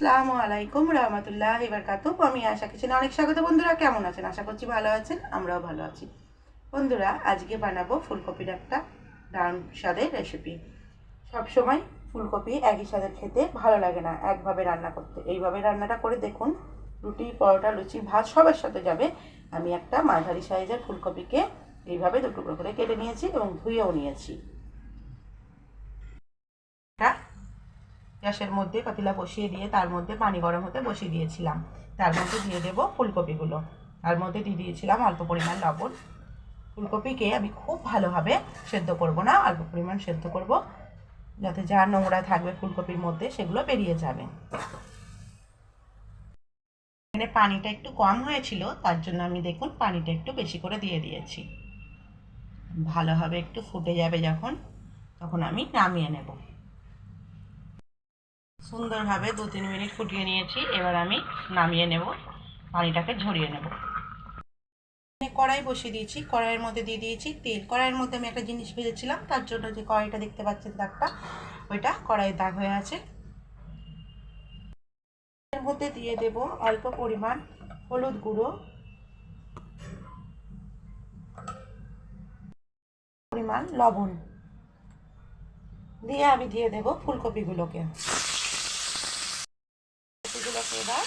আসসালামু আলাইকুম রহমতুল্লাহ এবারকাতু আমি আশা কিচেনে অনেক স্বাগত বন্ধুরা, কেমন আছেন? আশা করছি ভালো আছেন, আমরাও ভালো আছি। বন্ধুরা, আজকে বানাবো ফুলকপির একটা দারুণ স্বাদের রেসিপি সবসময় ফুলকপি একই স্বাদের খেতে ভালো লাগে না একভাবে রান্না করতে। এইভাবে রান্নাটা করে দেখুন, রুটি, পরোটা, লুচি, ভাত সবার সাথে যাবে। আমি একটা মাঝারি সাইজের ফুলকপিকে এইভাবে দু টুকরো করে কেটে নিয়েছি এবং ধুয়েও নিয়েছি। গ্যাসের মধ্যে পাতিলা বসিয়ে দিয়ে তার মধ্যে পানি গরম হতে বসিয়ে দিয়েছিলাম। তার মধ্যে দিয়ে দেবো ফুলকপিগুলো। তার মধ্যে দিয়ে দিয়েছিলাম অল্প পরিমাণ লবণ। ফুলকপিকে আমি খুব ভালোভাবে সেদ্ধ করব না, অল্প পরিমাণ সেদ্ধ করব। যাতে যা নোংরা থাকবে ফুলকপির মধ্যে সেগুলো বেরিয়ে যাবে। এখানে পানিটা একটু কম হয়েছিল, তার জন্য আমি দেখুন পানিটা একটু বেশি করে দিয়ে দিয়েছি। ভালোভাবে একটু ফুটে যাবে যখন, তখন আমি নামিয়ে নেব। সুন্দরভাবে দু তিন মিনিট ফুটিয়ে নিয়েছি। এবার আমি নামিয়ে নেব, পানিটাকে ঝরিয়ে নেব। কড়াই বসিয়ে দিয়েছি। কড়াইয়ের মধ্যে দিয়ে দিয়েছি তেল। কড়াইয়ের মধ্যে আমি একটা জিনিস ভেজেছিলাম, তার জন্য যে কড়াইটা দেখতে পাচ্ছেন দাগটা, ওইটা কড়াইয়ের দাগ হয়ে আছে। এর মধ্যে দিয়ে দেব অল্প পরিমাণ হলুদ গুঁড়ো। পরিমাণ লবণ। দিয়ে আমি দিয়ে দেব ফুলকপিগুলোকে। এবার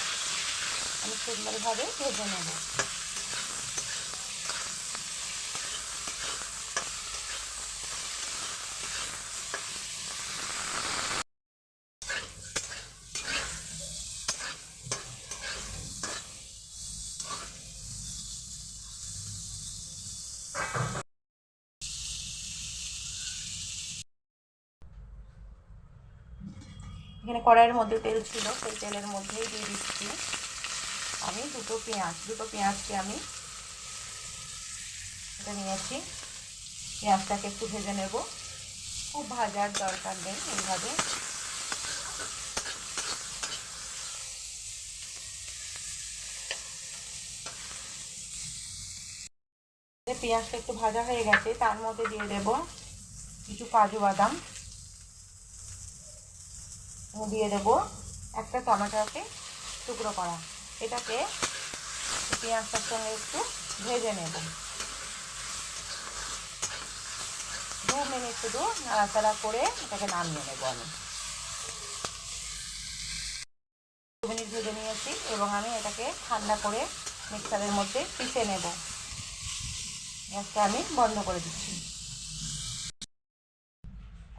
আমি সুন্দরভাবে ভেজে নেব। এখানে কড়াইয়ের মধ্যে তেল ছিল, সেই তেলের মধ্যেই দিয়ে দিচ্ছি। আমি দুটো পেঁয়াজ, দুটো পেঁয়াজকে আমি এটা নিয়েছি। পেঁয়াজটাকে একটু ভেজে নেব। খুব ভাজার দরকার নেই এইভাবে। পেঁয়াজটা একটু ভাজা হয়ে গেছে, তার মধ্যে দিয়ে দেব কিছু কাজু বাদাম। দিয়ে দেবো একটা টমেটোকে টুকরো করা। এটাকে পেঁয়াজটার সঙ্গে একটু ভেজে নেব। দু মিনিট শুধু নাড়াচাড়া করে এটাকে নামিয়ে নেব আমি। দু মিনিট ভেজে নিয়েছি এবং আমি এটাকে ঠান্ডা করে মিক্সারের মধ্যে পিষে নেব। গ্যাসটা আমি বন্ধ করে দিচ্ছি।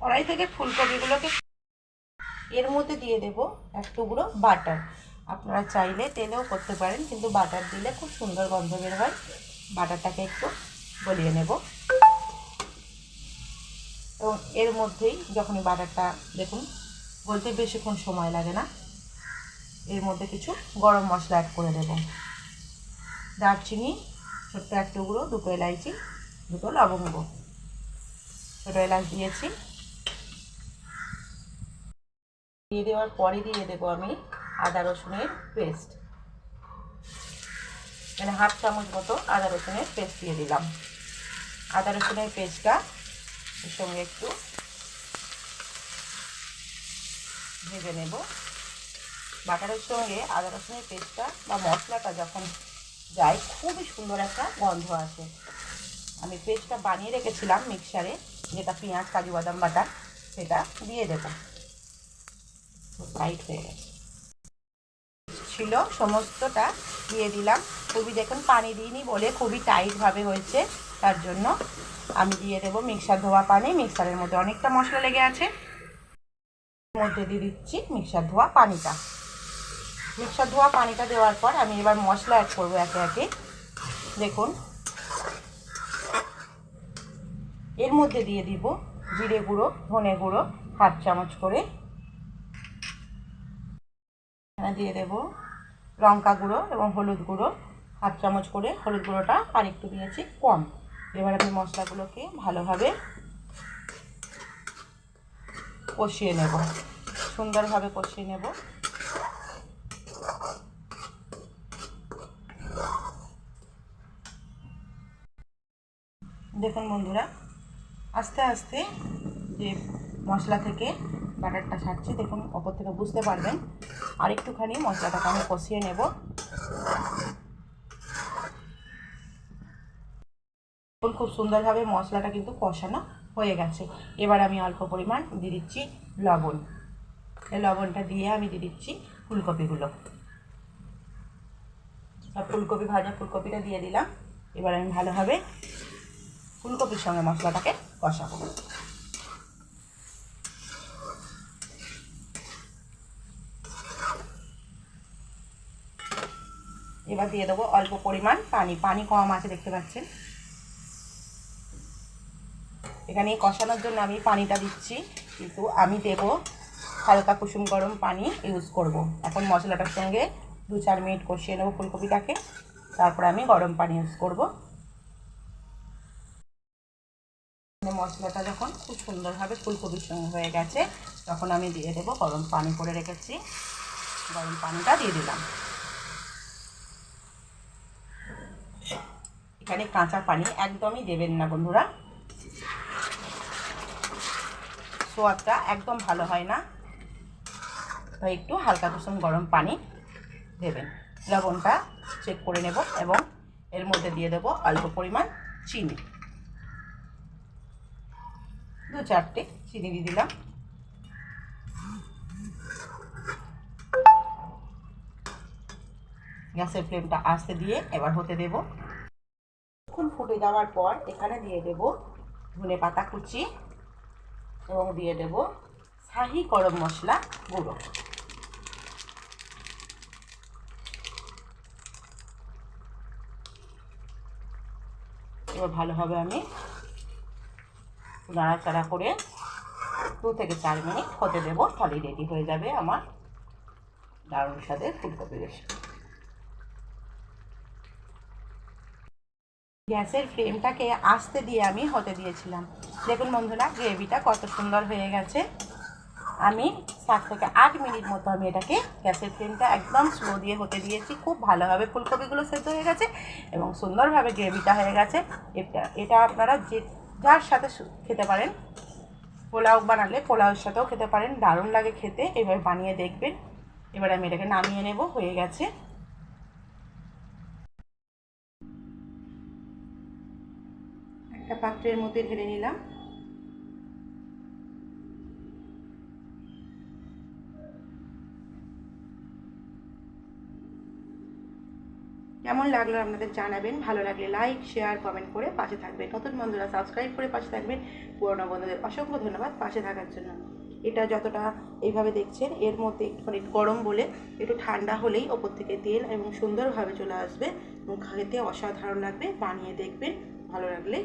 কড়াই থেকে ফুলকপিগুলোকে এর মধ্যে দিয়ে দেব এক টুকরো বাটার। আপনারা চাইলে তেলেও করতে পারেন, কিন্তু বাটার দিলে খুব সুন্দর গন্ধ বের হয়। বাটারটাকে একটু গলিয়ে নেব। এবং এর মধ্যেই যখনই বাটারটা দেখুন বলতে বেশিক্ষণ সময় লাগে না, এর মধ্যে কিছু গরম মশলা অ্যাড করে দেব। দারচিনি, ছোট্ট এক টুকরো, দুটো এলাইচি, দুটো লবঙ্গ। ছোটো এলাচ দিয়েছি। দিয়ে দেওয়ার পরে দিয়ে দেবো আমি আদা রসুনের পেস্ট মানে হাফ চামচ মতো আদা রসুনের পেস্ট দিয়ে দিলাম। আদা রসুনের পেস্টটা এর সঙ্গে একটু ভেজে নেব। বাটারের সঙ্গে আদা রসুনের পেস্টটা বা মশলাটা যখন যায়, খুবই সুন্দর একটা গন্ধ আসে। আমি পেস্টটা বানিয়ে রেখেছিলাম মিক্সারে যেটা পেঁয়াজ, কাজু, বাদাম বাটা সেটা দিয়ে দেবো। টাইট হয়ে গেছে। ছিল, সমস্তটা দিয়ে দিলাম। খুবই দেখুন পানি দিইনি বলে খুবই টাইটভাবে হয়েছে, তার জন্য আমি দিয়ে দেবো মিক্সার ধোয়া পানি। মিক্সারের মধ্যে অনেকটা মশলা লেগে আছে। মধ্যে দিয়ে দিচ্ছি মিক্সার ধোয়া পানিটা। মিক্সার ধোয়া পানিটা দেওয়ার পর আমি এবার মশলা অ্যাড করব একে একে। দেখুন। এর মধ্যে দিয়ে দিব জিরে গুঁড়ো, ধনে গুঁড়ো, হাফ চামচ করে দিয়ে দেব লঙ্কা গুঁড়ো এবং হলুদ গুঁড়ো। হাফ চামচ করে হলুদ গুঁড়োটা আর একটু দিয়েছি কম। এবার আমি মশলাগুলোকে ভালোভাবে কষিয়ে নেব। সুন্দরভাবে কষিয়ে নেব। দেখুন বন্ধুরা, আস্তে আস্তে যে মশলা থেকে বাটারটা ছাড়ছি দেখুন, ওপর থেকে বুঝতে পারবেন। আর একটুখানি মশলাটাকে আমি কষিয়ে নেব। খুব সুন্দরভাবে মশলাটা কিন্তু কষানো হয়ে গেছে। এবার আমি অল্প পরিমাণ দিয়ে দিচ্ছি লবণ। এই লবণটা দিয়ে আমি দিয়ে দিচ্ছি ফুলকপিগুলো। ফুলকপি, ভাজা ফুলকপিটা দিয়ে দিলাম। এবার আমি ভালোভাবে ফুলকপির সঙ্গে মশলাটাকে কষাবো। এবার দিয়ে দেবো অল্প পরিমাণ পানি। পানি কম আছে, দেখতে পাচ্ছেন? এখানে কষানোর জন্য আমি পানিটা দিচ্ছি, কিন্তু আমি দেব হালকা কুসুম গরম পানি ইউজ করব। এখন মশলাটার সঙ্গে দু চার মিনিট কষিয়ে নেব ফুলকপিটাকে, তারপরে আমি গরম পানি ইউজ করব। মশলাটা যখন খুব সুন্দরভাবে ফুলকপির সঙ্গে হয়ে গেছে, তখন আমি দিয়ে দেবো গরম পানি করে রেখেছি। গরম পানিটা দিয়ে দিলাম। এখানে কাঁচা পানি একদমই দেবেন না বন্ধুরা। সোয়াদটা একদম ভালো হয় না। তাই একটু হালকা কুসুম গরম পানি দেবেন। লবণটা চেক করে নেব এবং এর মধ্যে দিয়ে দেব অল্প পরিমাণ চিনি। দু চারটে চিনি দিয়ে দিলাম। গ্যাসের ফ্লেমটা আস্তে দিয়ে এবার হতে দেব। খুন ফুটে যাওয়ার পর এখানে দিয়ে দেব ধনে পাতা কুচি এবং দিয়ে দেব শাহি গরম মশলা গুঁড়ো। এবার ভালোভাবে আমি নাড়াচাড়া করে দু থেকে চার মিনিট হতে দেবো তাহলে রেডি হয়ে যাবে আমার দারুণ স্বাদের ফুলকপি রেসিপি গ্যাসের ফ্লেমটাকে আস্তে দিয়ে আমি হতে দিয়েছিলাম। দেখুন বন্ধুরা, গ্রেভিটা কত সুন্দর হয়ে গেছে। আমি সাত থেকে আট মিনিট মতো আমি এটাকে গ্যাসের ফ্লেমটা একদম স্লো দিয়ে হতে দিয়েছি। খুব ভালোভাবে ফুলকপিগুলো সেদ্ধ হয়ে গেছে এবং সুন্দরভাবে গ্রেভিটা হয়ে গেছে। এটা এটা আপনারা যে যার সাথে খেতে পারেন, পোলাও বানালে পোলাওর সাথেও খেতে পারেন। দারুণ লাগে খেতে। এবার বানিয়ে দেখবেন। এবার আমি এটাকে নামিয়ে নেব, হয়ে গেছে। একটা পাত্রের মধ্যে ঢেলে নিলাম। কেমন লাগল আপনাদের জানাবেন? ভালো লাগলে লাইক শেয়ার কমেন্ট করে পাশে থাকবেন। নতুন বন্ধুরা সাবস্ক্রাইব করে পাশে থাকবেন। পুরোনো বন্ধুদের অসংখ্য ধন্যবাদ পাশে থাকার জন্য। এটা যতটা এইভাবে দেখছেন, এর মধ্যে একটুখানি গরম বলে একটু ঠান্ডা হলেই ওপর থেকে তেল এবং সুন্দরভাবে চলে আসবে। এবং খেতে অসাধারণ লাগবে, বানিয়ে দেখবেন। ভালো লাগলে